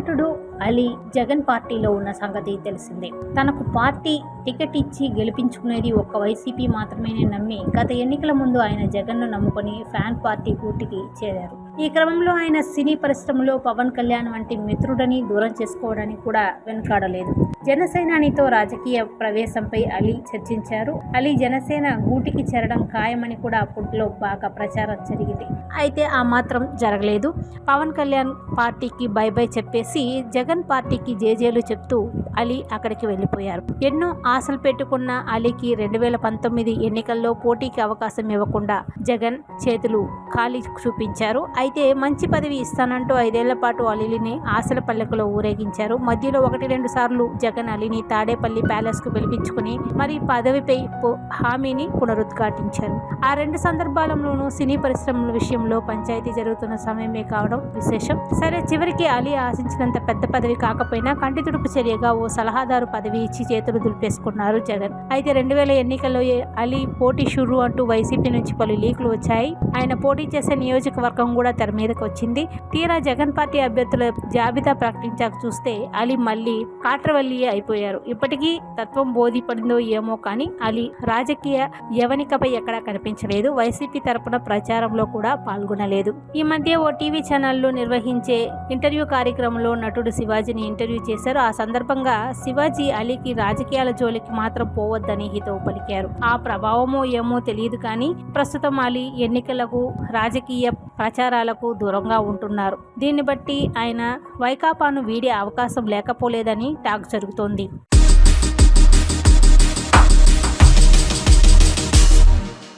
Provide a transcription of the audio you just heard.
నటుడు అలీ జగన్ పార్టీలో ఉన్న సంగతి తెలిసిందే. తనకు పార్టీ టికెట్ ఇచ్చి గెలిపించుకునేది ఒక్క వైసీపీ మాత్రమే నమ్మి గత ఎన్నికల ముందు ఆయన జగన్ను నమ్ముకొని ఫ్యాన్ పార్టీ కూటికి చేరారు. ఈ క్రమంలో ఆయన సినీ పరిశ్రమలో పవన్ కళ్యాణ్ వంటి మిత్రుడని దూరం చేసుకోవడానికి కూడా వెనుకాడలేదు. జనసేనానితో రాజకీయ ప్రవేశంపై అలీ చర్చించారు. అలీ జనసేన గూటికి చేరడం ఖాయమని కూడా అప్పట్లో బాగా ప్రచారం జరిగింది. అయితే ఆ మాత్రం జరగలేదు. పవన్ కళ్యాణ్ పార్టీకి బై బై చెప్పేసి జగన్ పార్టీకి జేజేలు చెప్తూ అలీ అక్కడికి వెళ్ళిపోయారు. ఎన్నో ఆశలు పెట్టుకున్న అలీకి రెండు వేల పంతొమ్మిది ఎన్నికల్లో పోటీకి అవకాశం ఇవ్వకుండా జగన్ చేతులు ఖాళీ చూపించారు. అయితే అయితే మంచి పదవి ఇస్తానంటూ ఐదేళ్ళ పాటు అలీని ఆశల పల్లెకులో ఊరేగించారు. మధ్యలో ఒకటి రెండు సార్లు జగన్ అలీని తాడేపల్లి ప్యాలెస్కు పిలిపించుకుని మరి పదవిపై పో- హామీని పునరుద్ఘాటించారు. ఆ రెండు సందర్భాలలోనూ సినీ పరిశ్రమల విషయంలో పంచాయతీ జరుగుతున్న సమయమే కావడం విశేషం. సరే చివరికి అలీ ఆశించినంత పెద్ద పదవి కాకపోయినా కంటి తుడుపు చర్యగా ఓ సలహాదారు పదవి ఇచ్చి చేతులు దులిపేసుకున్నారు జగన్. అయితే రెండు వేల ఎన్నికల్లో అలీ పోటీ షురు అంటూ వైసీపీ నుంచి పలు లీకులు వచ్చాయి. ఆయన పోటీ చేసే నియోజకవర్గం కూడా తెర మీదకి వచ్చింది. తీరా జగన్ పార్టీ అభ్యర్థుల జాబితా ప్రకటించాక చూస్తే అలీ మళ్ళీ కాట్రవల్లి అయిపోయారు. ఇప్పటికీ తత్వం బోధిపడిందో ఏమో కానీ అలీ రాజకీయ యవనికపై ఎక్కడా కనిపించలేదు. వైసీపీ తరపున ప్రచారంలో కూడా పాల్గొనలేదు. ఈ మధ్య ఓ టీవీ ఛానల్లో నిర్వహించే ఇంటర్వ్యూ కార్యక్రమంలో నటుడు శివాజీని ఇంటర్వ్యూ చేశారు. ఆ సందర్భంగా శివాజీ అలీకి రాజకీయాల జోలికి మాత్రం పోవద్దని హితవు పలికారు. ఆ ప్రభావమో ఏమో తెలియదు కానీ ప్రస్తుతం అలీ ఎన్నికలకు రాజకీయ ప్రచారాలకు దూరంగా ఉంటున్నారు. దీన్ని బట్టి ఆయన వైకాపాను వీడే అవకాశం లేకపోలేదని టాక్ జరుగుతోంది.